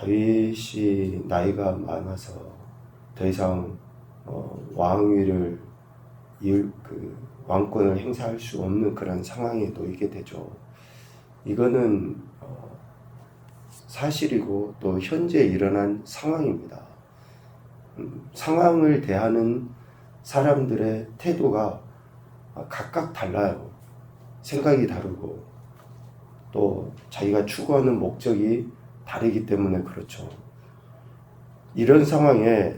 다윗이 나이가 많아서 더 이상 어, 왕위를 이을- 그 왕권을 행사할 수 없는 그런 상황에 놓이게 되죠. 이거는 어, 사실이고 또 현재 일어난 상황입니다. 음, 상황을 대하는 사람들의 태도가 각각 달라요. 생각이 다르고 또 자기가 추구하는 목적이 다르기 때문에 그렇죠. 이런 상황에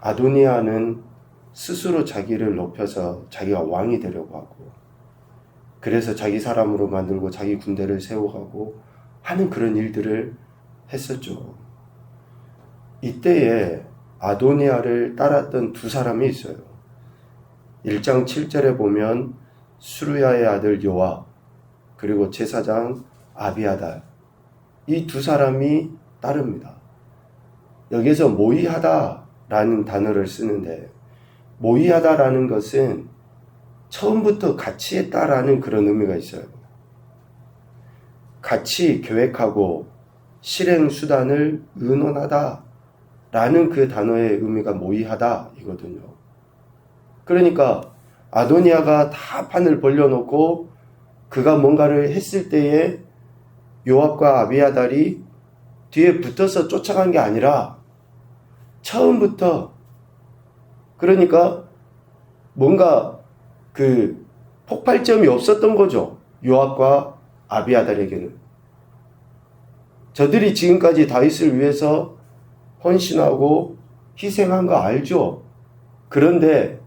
아도니아는 스스로 자기를 높여서 자기가 왕이 되려고 하고 그래서 자기 사람으로 만들고 자기 군대를 세워가고 하는 그런 일들을 했었죠. 이때에 아도니아를 따랐던 두 사람이 있어요. 1장 7절에 보면 수루야의 아들 요아 그리고 제사장 아비아달 이 두 사람이 따릅니다. 여기서 모의하다라는 단어를 쓰는데 모의하다라는 것은 처음부터 같이 했다라는 그런 의미가 있어요. 같이 계획하고 실행 수단을 의논하다 라는 그 단어의 의미가 모의하다 이거든요. 그러니까 아도니아가 다 판을 벌려놓고 그가 뭔가를 했을 때에 요압과 아비아달이 뒤에 붙어서 쫓아간 게 아니라 처음부터 그러니까 뭔가 그 폭발점이 없었던 거죠. 요압과 아비아달에게는. 저들이 지금까지 다윗을 위해서 헌신하고 희생한 거 알죠? 그런데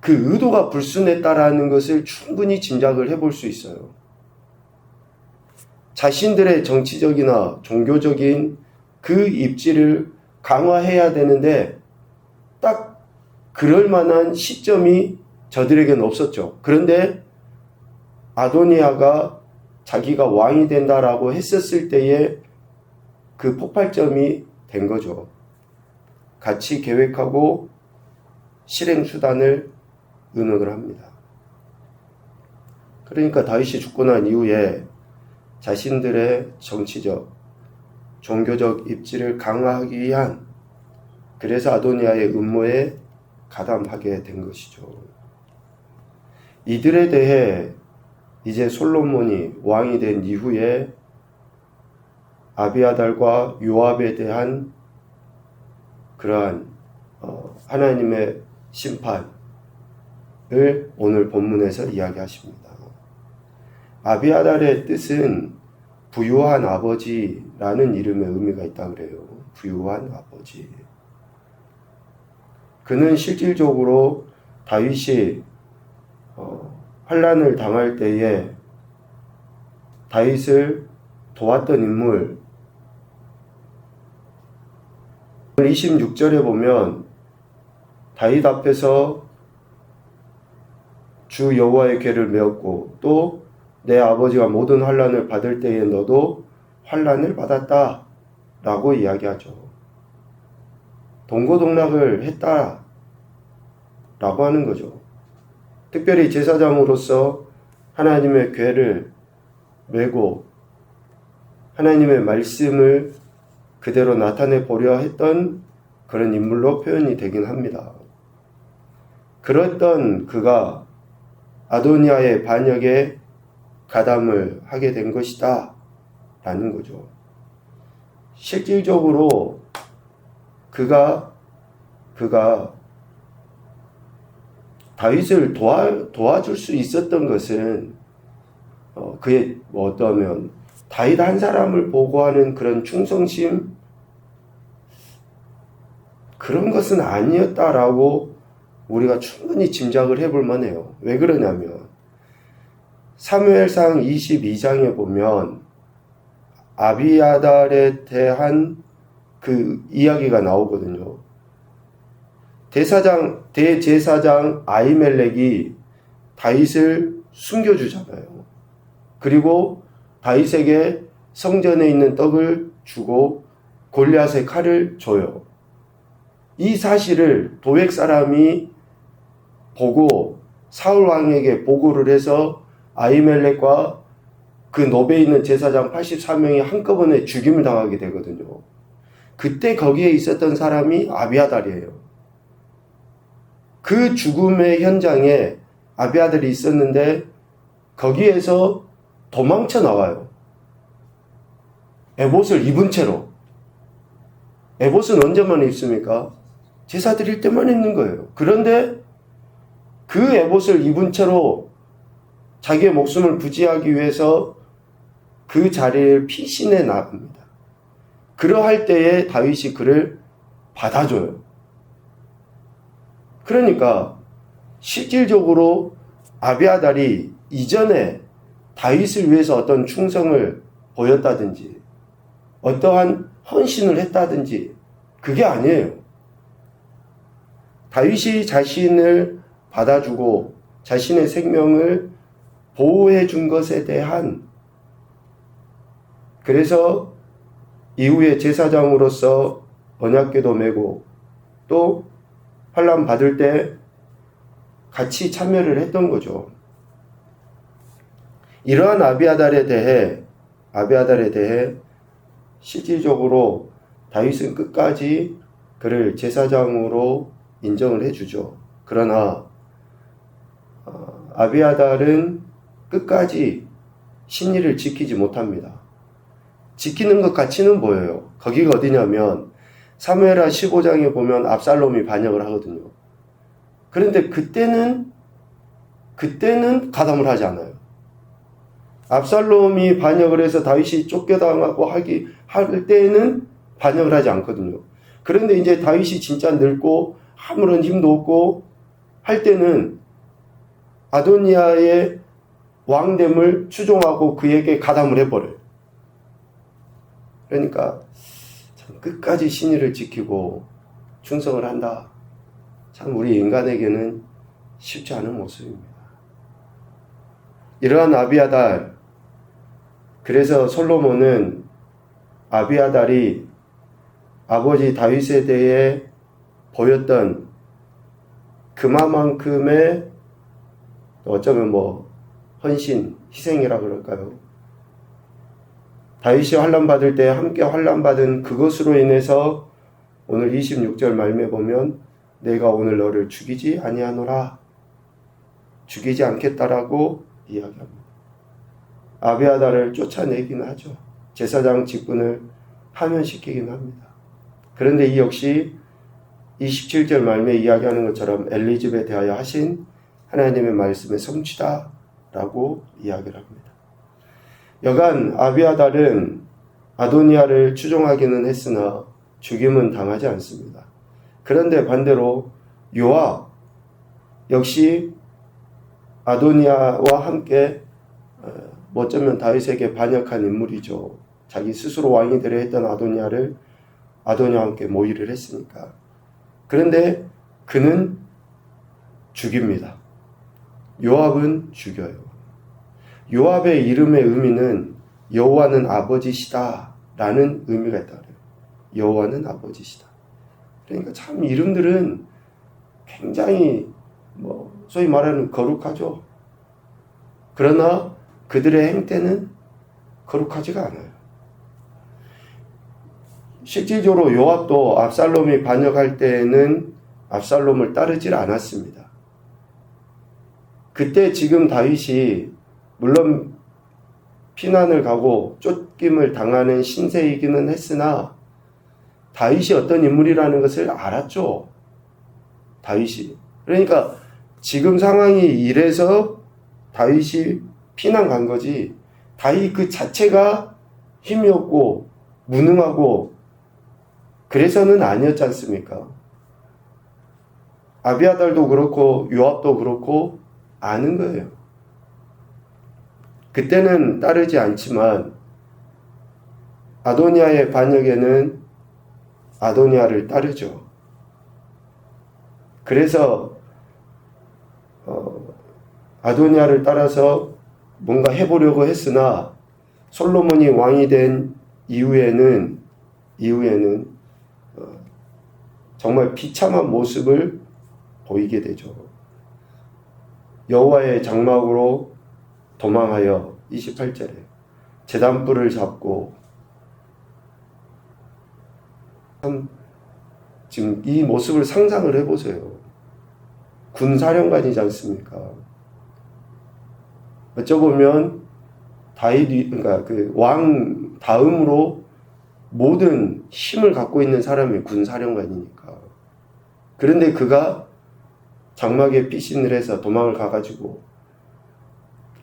그 의도가 불순했다라는 것을 충분히 짐작을 해볼 수 있어요. 자신들의 정치적이나 종교적인 그 입지를 강화해야 되는데 딱 그럴 만한 시점이 저들에게는 없었죠. 그런데 아도니아가 자기가 왕이 된다라고 했었을 때에 그 폭발점이 된 거죠. 같이 계획하고 실행 수단을 의논을 합니다. 그러니까 다윗이 죽고 난 이후에 자신들의 정치적, 종교적 입지를 강화하기 위한 그래서 아도니아의 음모에 가담하게 된 것이죠. 이들에 대해 이제 솔로몬이 왕이 된 이후에 아비아달과 요압에 대한 그러한 어, 하나님의 심판을 오늘 본문에서 이야기하십니다. 아비아달의 뜻은 부유한 아버지라는 이름의 의미가 있다 그래요. 부유한 아버지. 그는 실질적으로 다윗이 어, 환란을 당할 때에 다윗을 도왔던 인물. 26절에 보면 다윗 앞에서 주 여호와의 궤를 메었고 또 내 아버지가 모든 환란을 받을 때에 너도 환란을 받았다 라고 이야기하죠. 동고동락을 했다 라고 하는 거죠. 특별히 제사장으로서 하나님의 궤를 메고 하나님의 말씀을 그대로 나타내 보려 했던 그런 인물로 표현이 되긴 합니다. 그랬던 그가 아도니아의 반역에 가담을 하게 된 것이다. 라는 거죠. 실질적으로 그가, 그가 다윗을 도와, 도와줄 수 있었던 것은 어, 그의 뭐 어떠면 다윗 한 사람을 보고하는 그런 충성심 그런 것은 아니었다라고 우리가 충분히 짐작을 해볼 만해요. 왜 그러냐면 사무엘상 22장에 보면 아비아달에 대한 그 이야기가 나오거든요. 대사장 대제사장 아이멜렉이 다윗을 숨겨주잖아요. 그리고 다윗에게 성전에 있는 떡을 주고 골리앗의 칼을 줘요. 이 사실을 도액 사람이 보고 사울 왕에게 보고를 해서 아이멜렉과 그 노베에 있는 제사장 84명이 한꺼번에 죽임을 당하게 되거든요. 그때 거기에 있었던 사람이 아비아달이에요. 그 죽음의 현장에 아비아달이 있었는데 거기에서 도망쳐 나와요. 에봇을 입은 채로. 에봇은 언제만 입습니까? 제사 드릴 때만 입는 거예요. 그런데 그 에봇을 입은 채로 자기의 목숨을 부지하기 위해서 그 자리를 피신해 나갑니다. 그러할 때에 다윗이 그를 받아줘요. 그러니까 실질적으로 아비아달이 이전에 다윗을 위해서 어떤 충성을 보였다든지 어떠한 헌신을 했다든지 그게 아니에요. 다윗이 자신을 받아주고 자신의 생명을 보호해 준 것에 대한 그래서 이후에 제사장으로서 언약궤도 메고 또 환란 받을 때 같이 참여를 했던 거죠. 이러한 아비아달에 대해 아비아달에 대해 실질적으로 다윗은 끝까지 그를 제사장으로 인정을 해주죠. 그러나 어, 아비아달은 끝까지 신의를 지키지 못합니다. 지키는 것 가치는 보여요. 거기가 어디냐면 사무엘하 15장에 보면 압살롬이 반역을 하거든요. 그런데 그때는 그때는 가담을 하지 않아요. 압살롬이 반역을 해서 다윗이 쫓겨당하고 하기 할 때에는 반역을 하지 않거든요. 그런데 이제 다윗이 진짜 늙고 아무런 힘도 없고 할 때는 아도니아의 왕됨을 추종하고 그에게 가담을 해버려요. 그러니까 참 끝까지 신의를 지키고 충성을 한다. 참 우리 인간에게는 쉽지 않은 모습입니다. 이러한 아비아달, 그래서 솔로몬은 아비아달이 아버지 다윗에 대해 보였던 그만큼의 어쩌면 뭐 헌신, 희생이라 그럴까요? 다윗이 환란 받을 때 함께 환란 받은 그것으로 인해서 오늘 26절 말씀에 보면 내가 오늘 너를 죽이지 아니하노라 죽이지 않겠다라고 이야기합니다. 아비아다를 쫓아내기는 하죠. 제사장 직분을 파면시키긴 합니다. 그런데 이 역시 27절 말씀에 이야기하는 것처럼 엘리집에 대하여 하신 하나님의 말씀의 성취다 라고 이야기를 합니다. 여간 아비아달은 아도니아를 추종하기는 했으나 죽임은 당하지 않습니다. 그런데 반대로 요압 역시 아도니아와 함께 어, 어쩌면 다윗에게 반역한 인물이죠. 자기 스스로 왕이 되려 했던 아도니아를 아도니아와 함께 모의를 했으니까. 그런데 그는 죽입니다. 요압은 죽여요. 요압의 이름의 의미는 여호와는 아버지시다라는 의미가 있다 그래요. 여호와는 아버지시다. 그러니까 참 이름들은 굉장히 뭐 소위 말하는 거룩하죠. 그러나 그들의 행태는 거룩하지가 않아요. 실질적으로 요압도 압살롬이 반역할 때에는 압살롬을 따르질 않았습니다. 그때 지금 다윗이 물론 피난을 가고 쫓김을 당하는 신세이기는 했으나 다윗이 어떤 인물이라는 것을 알았죠. 다윗이. 그러니까 지금 상황이 이래서 다윗이 피난 간 거지. 다윗 그 자체가 힘이 없고 무능하고 그래서는 아니었지 않습니까? 아비아달도 그렇고 요압도 그렇고 아는 거예요. 그때는 따르지 않지만 아도니아의 반역에는 아도니아를 따르죠. 그래서 어, 아도니아를 따라서 뭔가 해보려고 했으나 솔로몬이 왕이 된 이후에는 이후에는 어, 정말 비참한 모습을 보이게 되죠. 여호와의 장막으로 도망하여 28절에 재단불을 잡고 참 지금 이 모습을 상상을 해보세요. 군사령관이지 않습니까? 어쩌보면 다윗 그러니까 그 왕 다음으로 모든 힘을 갖고 있는 사람이 군사령관이니까. 그런데 그가 장막에 피신을 해서 도망을 가가지고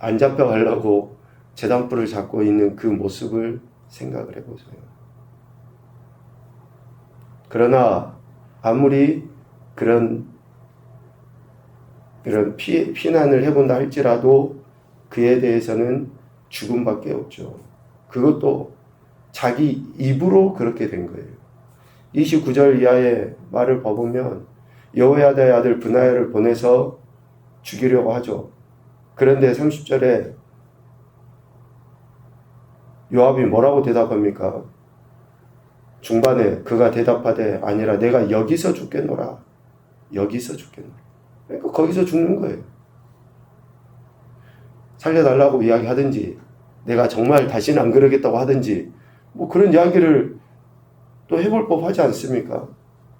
안 잡혀가려고 재단불을 잡고 있는 그 모습을 생각을 해보세요. 그러나 아무리 그런 그런 피, 피난을 해본다 할지라도 그에 대해서는 죽음밖에 없죠. 그것도 자기 입으로 그렇게 된 거예요. 29절 이하의 말을 봐보면 여호야다의 아들 분하야를 보내서 죽이려고 하죠. 그런데 30절에 요압이 뭐라고 대답합니까? 중반에 그가 대답하되 아니라 내가 여기서 죽겠노라. 여기서 죽겠노라. 그러니까 거기서 죽는 거예요. 살려달라고 이야기하든지 내가 정말 다시는 안 그러겠다고 하든지 뭐 그런 이야기를 또 해볼 법 하지 않습니까?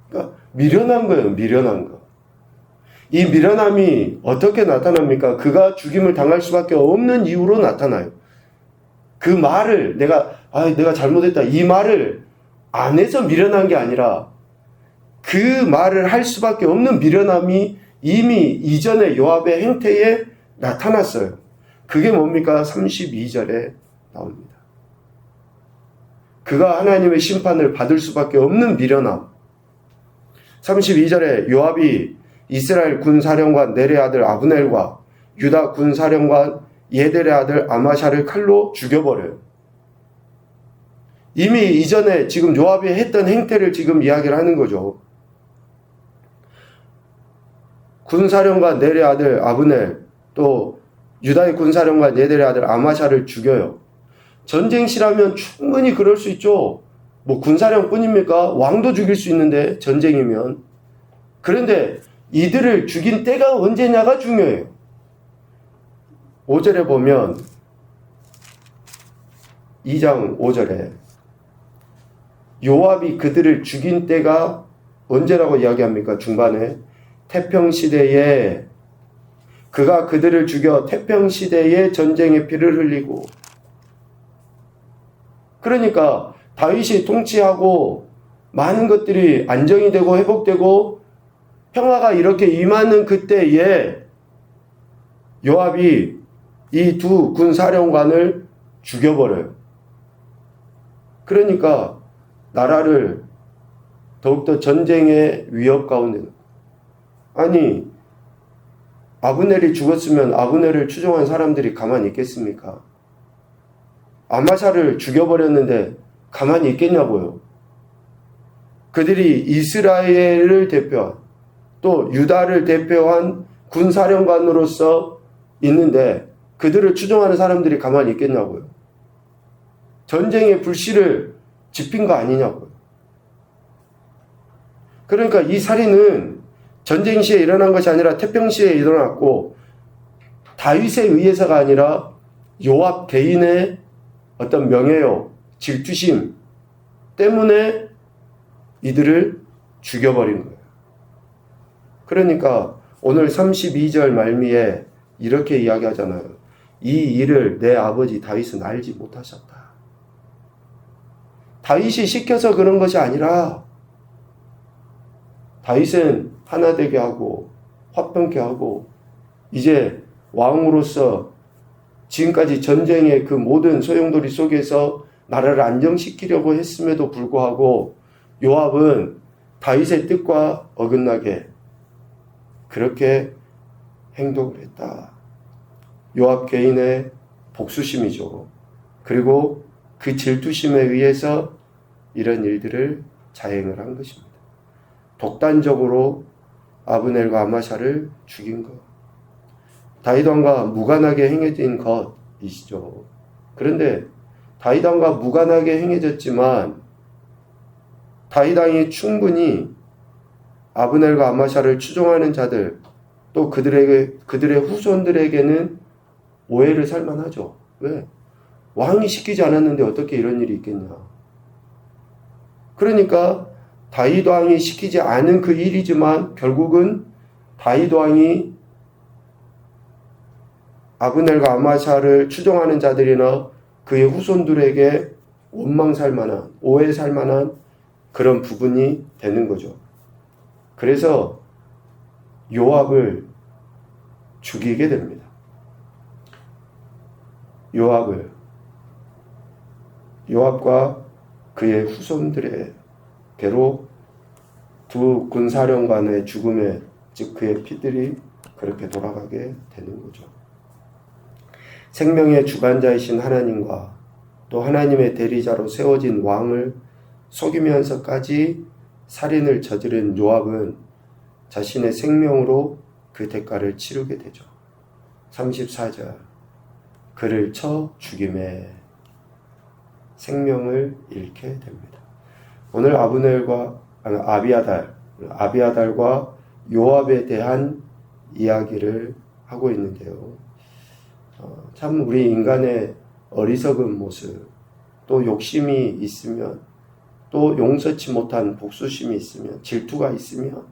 그러니까 미련한 거예요. 미련한 거. 이 미련함이 어떻게 나타납니까? 그가 죽임을 당할 수밖에 없는 이유로 나타나요. 그 말을 내가 아 내가 잘못했다 이 말을 안 해서 미련한 게 아니라 그 말을 할 수밖에 없는 미련함이 이미 이전의 요압의 행태에 나타났어요. 그게 뭡니까? 32절에 나옵니다. 그가 하나님의 심판을 받을 수밖에 없는 미련함. 32절에 요압이 이스라엘 군사령관 네레 아들 아브넬과 유다 군사령관 예델의 아들 아마샤를 칼로 죽여버려요. 이미 이전에 지금 요압이 했던 행태를 지금 이야기를 하는 거죠. 군사령관 네레 아들 아브넬 또 유다의 군사령관 예델의 아들 아마샤를 죽여요. 전쟁 시라면 충분히 그럴 수 있죠. 뭐 군사령뿐입니까? 왕도 죽일 수 있는데 전쟁이면. 그런데 이들을 죽인 때가 언제냐가 중요해요. 5절에 보면 2장 5절에 요압이 그들을 죽인 때가 언제라고 이야기합니까? 중반에 태평 시대에 그가 그들을 죽여 태평 시대에 전쟁의 피를 흘리고 그러니까 다윗이 통치하고 많은 것들이 안정이 되고 회복되고 평화가 이렇게 임하는 그때에 요압이 이 두 군사령관을 죽여버려요. 그러니까 나라를 더욱더 전쟁의 위협 가운데 아니 아브넬이 죽었으면 아브넬을 추종한 사람들이 가만히 있겠습니까? 아마샤를 죽여버렸는데 가만히 있겠냐고요. 그들이 이스라엘을 대표한 또 유다를 대표한 군사령관으로서 있는데 그들을 추종하는 사람들이 가만히 있겠냐고요. 전쟁의 불씨를 지핀 거 아니냐고요. 그러니까 이 살인은 전쟁 시에 일어난 것이 아니라 태평 시에 일어났고 다윗에 의해서가 아니라 요압 개인의 어떤 명예요, 질투심 때문에 이들을 죽여버린 거예요. 그러니까 오늘 32절 말미에 이렇게 이야기하잖아요. 이 일을 내 아버지 다윗은 알지 못하셨다. 다윗이 시켜서 그런 것이 아니라 다윗은 하나 되게 하고 화평케 하고 이제 왕으로서 지금까지 전쟁의 그 모든 소용돌이 속에서 나라를 안정시키려고 했음에도 불구하고 요압은 다윗의 뜻과 어긋나게 그렇게 행동을 했다. 요압 개인의 복수심이죠. 그리고 그 질투심에 의해서 이런 일들을 자행을 한 것입니다. 독단적으로 아브넬과 아마샤를 죽인 것. 다이왕과 무관하게 행해진 것이시죠. 그런데 다이왕과 무관하게 행해졌지만 다이왕이 충분히 아브넬과 아마샤를 추종하는 자들 또 그들에게 그들의 후손들에게는 오해를 살만하죠. 왜? 왕이 시키지 않았는데 어떻게 이런 일이 있겠냐. 그러니까 다윗 왕이 시키지 않은 그 일이지만 결국은 다윗 왕이 아브넬과 아마샤를 추종하는 자들이나 그의 후손들에게 원망 살 만한 오해 살 만한 그런 부분이 되는 거죠. 그래서 요압을 죽이게 됩니다. 요압을 요압과 그의 후손들에게로 두 군사령관의 죽음에 즉 그의 피들이 그렇게 돌아가게 되는 거죠. 생명의 주관자이신 하나님과 또 하나님의 대리자로 세워진 왕을 속이면서까지 살인을 저지른 요압은 자신의 생명으로 그 대가를 치르게 되죠. 34절 그를 쳐 죽임에 생명을 잃게 됩니다. 오늘 아브넬과 아비아달 아비아달과 요압에 대한 이야기를 하고 있는데요. 어, 참 우리 인간의 어리석은 모습, 또 욕심이 있으면, 또 용서치 못한 복수심이 있으면, 질투가 있으면,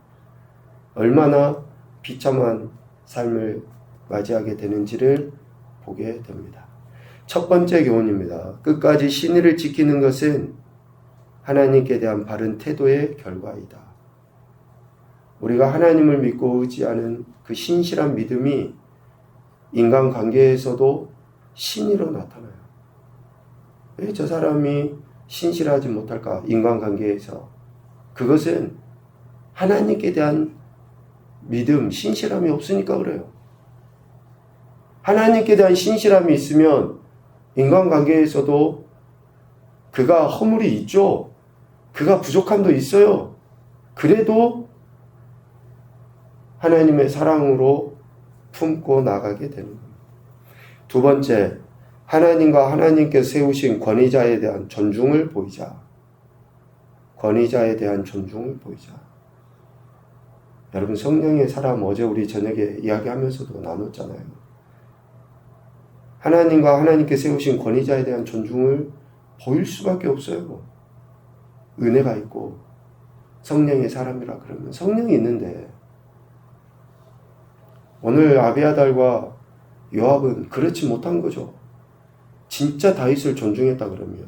얼마나 비참한 삶을 맞이하게 되는지를 보게 됩니다. 첫 번째 교훈입니다. 끝까지 신의를 지키는 것은 하나님께 대한 바른 태도의 결과이다. 우리가 하나님을 믿고 의지하는 그 신실한 믿음이 인간 관계에서도 신의로 나타나요. 왜 저 사람이 신실하지 못할까? 인간 관계에서. 그것은 하나님께 대한 믿음, 신실함이 없으니까 그래요. 하나님께 대한 신실함이 있으면 인간관계에서도 그가 허물이 있죠. 그가 부족함도 있어요. 그래도 하나님의 사랑으로 품고 나가게 되는 겁니다. 두 번째, 하나님과 하나님께 세우신 권위자에 대한 존중을 보이자. 권위자에 대한 존중을 보이자. 여러분, 성령의 사람 어제 우리 저녁에 이야기하면서도 나눴잖아요. 하나님과 하나님께 세우신 권위자에 대한 존중을 보일 수밖에 없어요. 은혜가 있고 성령의 사람이라 그러면 성령이 있는데 오늘 아비아달과 요압은 그렇지 못한 거죠. 진짜 다윗을 존중했다 그러면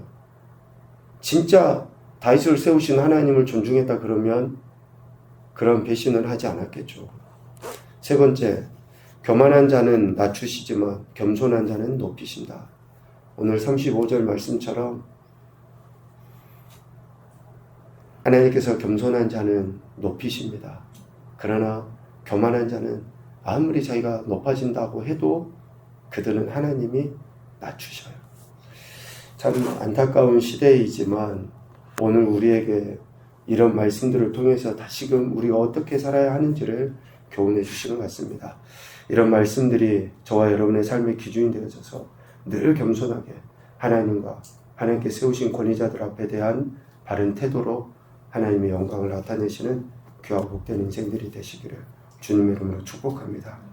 진짜 다윗을 세우신 하나님을 존중했다 그러면 그런 배신을 하지 않았겠죠. 세 번째, 교만한 자는 낮추시지만 겸손한 자는 높이신다. 오늘 35절 말씀처럼 하나님께서 겸손한 자는 높이십니다. 그러나 교만한 자는 아무리 자기가 높아진다고 해도 그들은 하나님이 낮추셔요. 참 안타까운 시대이지만 오늘 우리에게 이런 말씀들을 통해서 다시금 우리가 어떻게 살아야 하는지를 교훈해 주시는 것 같습니다. 이런 말씀들이 저와 여러분의 삶의 기준이 되어져서 늘 겸손하게 하나님과 하나님께 세우신 권위자들 앞에 대한 바른 태도로 하나님의 영광을 나타내시는 귀하고 복된 인생들이 되시기를 주님의 이름으로 축복합니다.